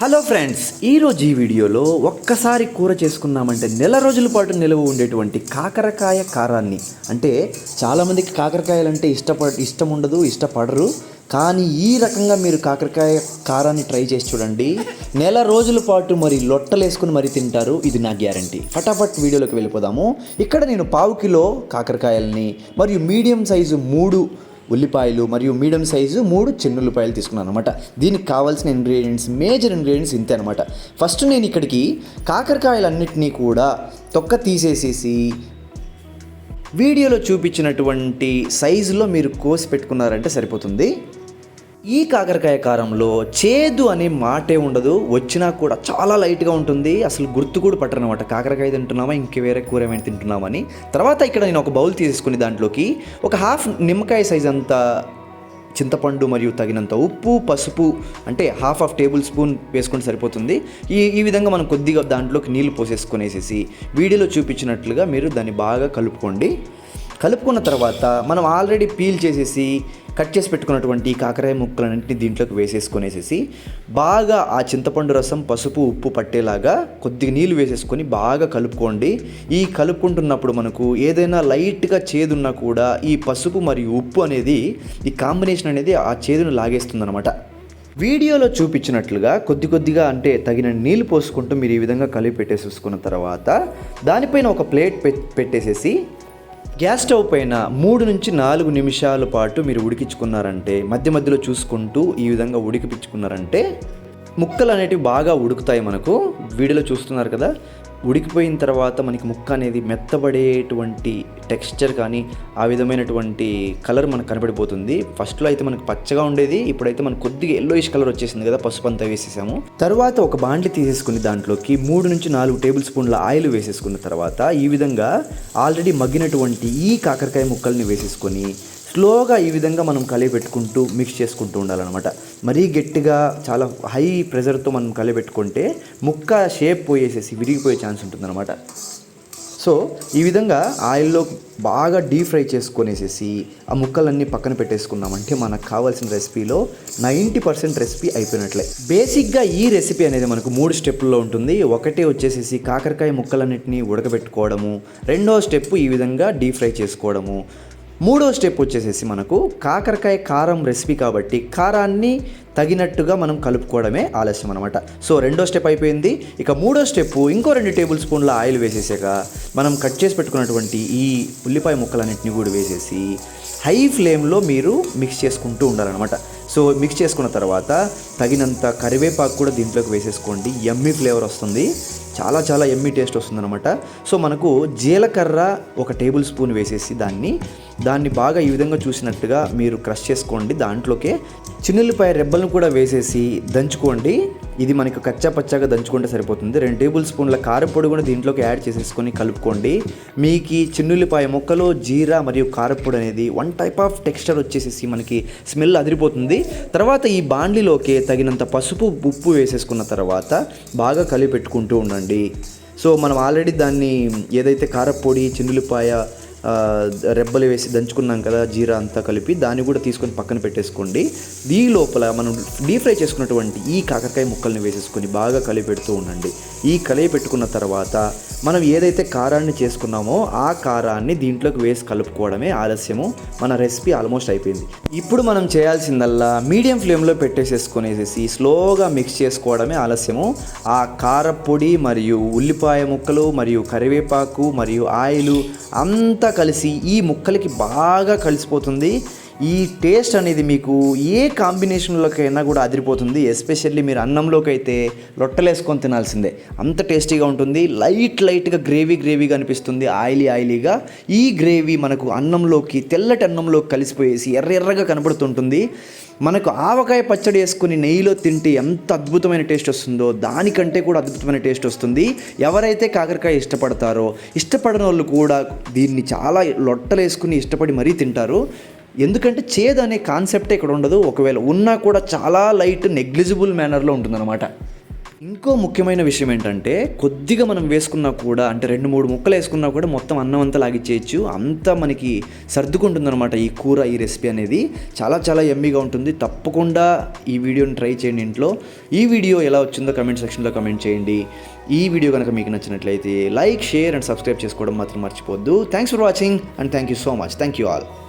Hello friends ఈరోజు ఈ వీడియోలో ఒక్కసారి కూర చేసుకున్నామంటే నెల రోజుల పాటు నిలవ ఉండేటువంటి కాకరకాయ కారాన్ని. అంటే చాలామందికి కాకరకాయలు అంటే ఇష్టపడ ఇష్టం ఉండదు ఇష్టపడరు. కానీ ఈ రకంగా మీరు కాకరకాయ కారాన్ని ట్రై చేసి చూడండి. నెల రోజుల పాటు మరి లొట్టలేసుకుని మరి తింటారు ఇది నా గ్యారంటీ. ఫటాఫట్ వీడియోలోకి వెళ్ళిపోదాము. ఇక్కడ నేను పావు కిలో కాకరకాయల్ని మరియు మీడియం సైజు మూడు ఉల్లిపాయలు మరియు మీడియం సైజు మూడు చిన్న ఉల్లిపాయలు తీసుకున్నాను అనమాట దీనికి కావాల్సిన ఇంగ్రీడియంట్స్ మేజర్ ఇంగ్రీడియంట్స్ ఇంతే అనమాట ఫస్ట్ నేను ఇక్కడికి కాకరకాయలన్నింటినీ కూడా తొక్క తీసేసేసి వీడియోలో చూపించినటువంటి సైజులో మీరు కోసి పెట్టుకున్నారంటే సరిపోతుంది. ఈ కాకరకాయ కారంలో చేదు అనే మాటే ఉండదు. వచ్చినా కూడా చాలా లైట్గా ఉంటుంది. అసలు గుర్తు కూడా పట్టరనమాట. కాకరకాయ తింటున్నామా? ఇంక వేరే కూర ఏమైనా తింటున్నామని. తర్వాత ఇక్కడ నేను ఒక బౌల్ తీసుకుని దాంట్లోకి ఒక హాఫ్ నిమ్మకాయ సైజ్ అంత చింతపండు మరియు తగినంత ఉప్పు పసుపు అంటే హాఫ్ ఆఫ్ టేబుల్ స్పూన్ వేసుకుంటే సరిపోతుంది. ఈ ఈ విధంగా మనం కొద్దిగా దాంట్లోకి నీళ్ళు పోసేసుకునేసేసి వీడియోలో చూపించినట్లుగా మీరు దాన్ని బాగా కలుపుకోండి. కలుపుకున్న తర్వాత మనం ఆల్రెడీ పీల్ చేసేసి కట్ చేసి పెట్టుకున్నటువంటి కాకరాయ ముక్కలన్నింటినీ దీంట్లోకి వేసేసుకొనేసేసి బాగా ఆ చింతపండు రసం పసుపు ఉప్పు పట్టేలాగా కొద్దిగా నీళ్ళు వేసేసుకొని బాగా కలుపుకోండి. ఈ కలుపుకుంటున్నప్పుడు మనకు ఏదైనా లైట్గా చేదున్నా కూడా ఈ పసుపు మరియు ఉప్పు అనేది ఈ కాంబినేషన్ అనేది ఆ చేదును లాగేస్తుందన్నమాట. వీడియోలో చూపించినట్లుగా కొద్ది కొద్దిగా అంటే తగిన నీళ్ళు పోసుకుంటూ మీరు ఈ విధంగా కలిపి పెట్టేసేసుకున్న తర్వాత దానిపైన ఒక ప్లేట్ పె- పెట్టేసేసి గ్యాస్ స్టవ్ పైన మూడు నుంచి నాలుగు నిమిషాల పాటు మీరు ఉడికించుకున్నారంటే మధ్య మధ్యలో చూసుకుంటూ ఈ విధంగా ఉడికిపించుకున్నారంటే ముక్కలు అనేటివి బాగా ఉడుకుతాయి మనకు. వీడియోలో చూస్తున్నారు కదా ఉడికిపోయిన తర్వాత మనకి ముక్క అనేది మెత్తబడేటువంటి టెక్స్చర్ కానీ ఆ విధమైనటువంటి కలర్ మనకు కనబడిపోతుంది. ఫస్ట్లో అయితే మనకు పచ్చగా ఉండేది ఇప్పుడైతే మనకు కొద్దిగా ఎల్లోయిష్ కలర్ వచ్చేసింది కదా పసుపు అంతా వేసేసాము. తర్వాత ఒక బాండ్లి తీసేసుకుని దాంట్లోకి మూడు నుంచి నాలుగు టేబుల్ స్పూన్ల ఆయిల్ వేసేసుకున్న తర్వాత ఈ విధంగా ఆల్రెడీ మగ్గినటువంటి ఈ కాకరకాయ ముక్కల్ని వేసేసుకొని స్లోగా ఈ విధంగా మనం కలిపి పెట్టుకుంటూ మిక్స్ చేసుకుంటూ ఉండాలన్నమాట. మరీ గట్టిగా చాలా హై ప్రెషర్తో మనం కలిపి పెట్టుకుంటే ముక్క షేప్ పోయేసేసి విరిగిపోయే ఛాన్స్ ఉంటుందన్నమాట. సో ఈ విధంగా ఆయిల్లో బాగా డీప్ ఫ్రై చేసుకొనేసేసి ఆ ముక్కలన్నీ పక్కన పెట్టేసుకున్నామంటే మనకు కావాల్సిన రెసిపీలో నైంటీ పర్సెంట్ రెసిపీ అయిపోయినట్లే. బేసిక్గా ఈ రెసిపీ అనేది మనకు మూడు స్టెప్పుల్లో ఉంటుంది. ఒకటి వచ్చేసేసి కాకరకాయ ముక్కలన్నిటిని ఉడకబెట్టుకోవడము. రెండో స్టెప్ ఈ విధంగా డీప్ ఫ్రై చేసుకోవడము. మూడో స్టెప్ వచ్చేసేసి మనకు కాకరకాయ కారం రెసిపీ కాబట్టి కారాన్ని తగినట్టుగా మనం కలుపుకోవడమే ఆలస్యం అనమాట సో రెండో స్టెప్ అయిపోయింది. ఇక మూడో స్టెప్ ఇంకో రెండు టేబుల్ స్పూన్ల ఆయిల్ వేసేసాక మనం కట్ చేసి పెట్టుకున్నటువంటి ఈ ఉల్లిపాయ ముక్కలన్నింటినీ కూడా వేసేసి హై ఫ్లేమ్లో మీరు మిక్స్ చేసుకుంటూ ఉండాలన్నమాట. సో మిక్స్ చేసుకున్న తర్వాత తగినంత కరివేపాకు కూడా దీంట్లోకి వేసేసుకోండి. ఎమ్మి ఫ్లేవర్ వస్తుంది. చాలా చాలా ఎమ్మి టేస్ట్ వస్తుందన్నమాట. సో మనకు జీలకర్ర ఒక టేబుల్ స్పూన్ వేసేసి దాన్ని దాన్ని బాగా ఈ విధంగా చూసినట్టుగా మీరు క్రష్ చేసుకోండి. దాంట్లోకే చిన్నుల్లిపాయ రెబ్బలను కూడా వేసేసి దంచుకోండి. ఇది మనకు కచ్చా పచ్చాగా దంచుకుంటే సరిపోతుంది. రెండు టేబుల్ స్పూన్ల కారపొడి కూడా దీంట్లోకి యాడ్ చేసేసుకొని కలుపుకోండి. మీకు ఈ చిన్నుల్లిపాయ ముక్కలు జీరా మరియు కారపొడి అనేది వన్ టైప్ ఆఫ్ టెక్స్చర్ వచ్చేసేసి మనకి స్మెల్ అదిరిపోతుంది. తర్వాత ఈ బాండ్లీలోకి తగినంత పసుపు ఉప్పు వేసేసుకున్న తర్వాత బాగా కలిపి పెట్టుకుంటూ ఉండండి. సో మనం ఆల్రెడీ దాన్ని ఏదైతే కారపొడి చిన్నులిపాయ రెబ్బలు వేసి దంచుకున్నాం కదా జీరా అంతా కలిపి దాన్ని కూడా తీసుకొని పక్కన పెట్టేసుకోండి. దీ లోపల మనం డీప్ ఫ్రై చేసుకున్నటువంటి ఈ కాకరకాయ ముక్కల్ని వేసేసుకొని బాగా కలిపి పెడుతూ ఉండండి. ఈ కలిపి పెట్టుకున్న తర్వాత మనం ఏదైతే కారాన్ని చేసుకున్నామో ఆ కారాన్ని దీంట్లోకి వేసి కలుపుకోవడమే ఆలస్యము. మన రెసిపీ ఆల్మోస్ట్ అయిపోయింది. ఇప్పుడు మనం చేయాల్సిందల్లా మీడియం ఫ్లేమ్లో పెట్టేసేసుకునేసేసి స్లోగా మిక్స్ చేసుకోవడమే ఆలస్యము. ఆ కారపొడి మరియు ఉల్లిపాయ ముక్కలు మరియు కరివేపాకు మరియు ఆయిల్ అంతా కలిసి ఈ ముక్కలకి బాగా కలిసిపోతుంది. ఈ టేస్ట్ అనేది మీకు ఏ కాంబినేషన్లోకైనా కూడా అదిరిపోతుంది. ఎస్పెషల్లీ మీరు అన్నంలోకి అయితే రొట్టెలేసుకొని తినాల్సిందే. అంత టేస్టీగా ఉంటుంది. లైట్ లైట్గా గ్రేవీ గ్రేవీగా అనిపిస్తుంది. ఆయిలీ ఆయిలీగా ఈ గ్రేవీ మనకు అన్నంలోకి తెల్లటి అన్నంలోకి కలిసిపోయేసి ఎర్ర ఎర్రగా కనబడుతుంటుంది. మనకు ఆవకాయ పచ్చడి వేసుకుని నెయ్యిలో తింటే ఎంత అద్భుతమైన టేస్ట్ వస్తుందో దానికంటే కూడా అద్భుతమైన టేస్ట్ వస్తుంది. ఎవరైతే కాకరకాయ ఇష్టపడతారో ఇష్టపడిన వాళ్ళు కూడా దీన్ని చాలా లొట్టలు వేసుకుని ఇష్టపడి మరీ తింటారు. ఎందుకంటే చేదు అనే కాన్సెప్టే ఇక్కడ ఉండదు. ఒకవేళ ఉన్నా కూడా చాలా లైట్ నెగ్లిజిబుల్ మేనర్లో ఉంటుందన్నమాట. ఇంకో ముఖ్యమైన విషయం ఏంటంటే కొద్దిగా మనం వేసుకున్నా కూడా అంటే రెండు మూడు ముక్కలు వేసుకున్నా కూడా మొత్తం అన్నం అంతా లాగిచ్చేయచ్చు. అంతా మనకి సర్దుకుంటుందన్నమాట ఈ కూర ఈ రెసిపీ అనేది. చాలా చాలా ఎమ్మీగా ఉంటుంది. తప్పకుండా ఈ వీడియోని ట్రై చేయండి ఇంట్లో. ఈ వీడియో ఎలా వచ్చిందో కమెంట్ సెక్షన్లో కమెంట్ చేయండి. ఈ వీడియో కనుక మీకు నచ్చినట్లయితే లైక్ షేర్ అండ్ సబ్స్క్రైబ్ చేసుకోవడం మాత్రం మర్చిపోద్దు thanks for watching and thank you so much thank you all